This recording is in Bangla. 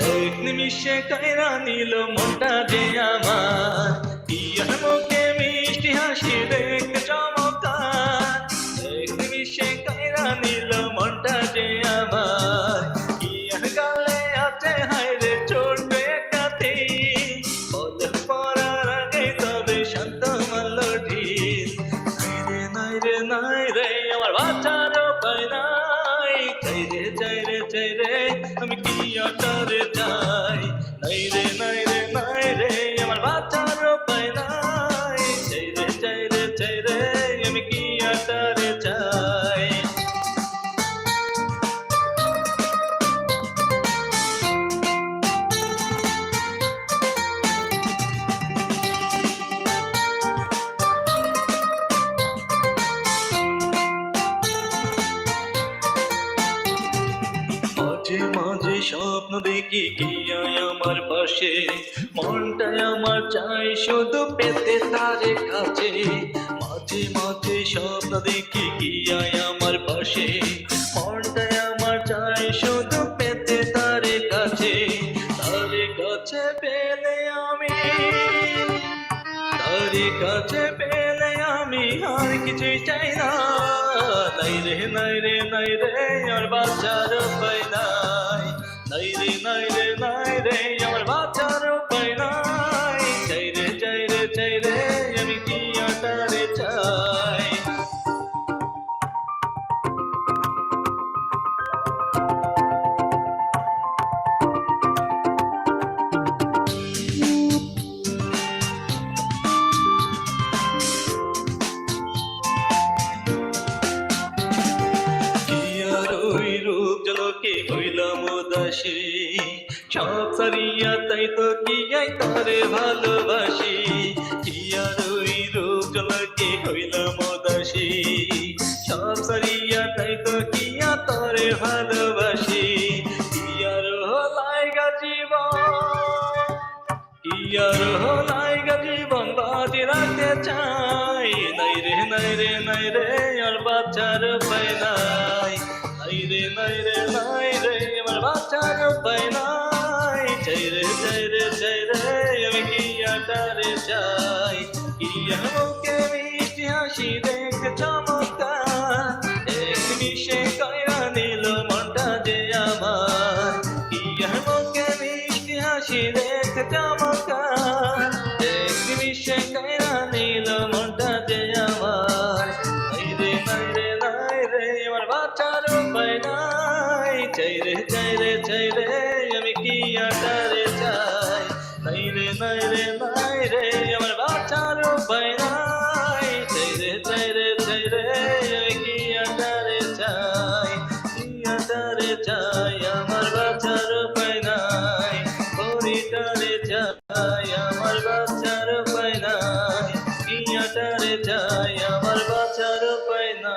এক নিমিষে কায়রা নিল মনটা যে আমার। ইয়ার মুখে মিষ্টি হাসি দেখতে চমৎকার। এক নিমিষে কায়রা নিল মনটা যে আমার। ইয়ার গালে আছে হায়রে ছোট্ট একটা তীর বলে পড়ার আগে তবে শান্ত ঢিল। নাই রে নাই রে রে, আমার বাচ্চার উপায় নাই। চাই রে চাই রে চাই রে, আমি কি চাই নাই স্বপ্ন দেখি কি আমার পাশে। মনটা আমার চাই শুধু পেতে তারে কাছে। মাঝে মাঝে স্বপ্ন দেখি কি আমার পাশে। মনটা আমার চাই শুধু পেতে তারে কাছে। তারে কাছে পেলে আমি, তারে কাছে পেলে আমি আর কিছুই চাই না। নাই রে নাই রে নাই রে আমার বাচ্চার উপায় নাই। নাই রে নাই রে নাই রে, আমার বাচ্চার উপায় নাই। চাই রে চাই রে চাই রে, আমি কি আটারে চাই? কি আর উদাসী সব সারিয়া তাই তো কি আই তারে ভালোবাসি। কি আর ওই রূপ জলকে হইলাম উদাসী। সব সারিয়া তাই তো কি আর তারে ভালোবাসি। কি আর হলাই গা জীবন ইয়ার হলাই গা জীবন বাজি রাখতে চাই। নাই রে নাই রে নাই রে, আর বাচ্চার উপায় নাই। নাই রে নাই রে নাই রে বাচ্চার উপায় নাই চাই রে চাই রে চাই রে আমি কি আটারে চাই ইয়ার মুখে মিষ্টি হাসি দেখতে চমৎকার এক নিমিষে কয়া নিল মনটা যে আমার কি মুখে মিষ্টি হাসি দেখতে চমৎকার যারে চাই আমার বাঁচার উপায় না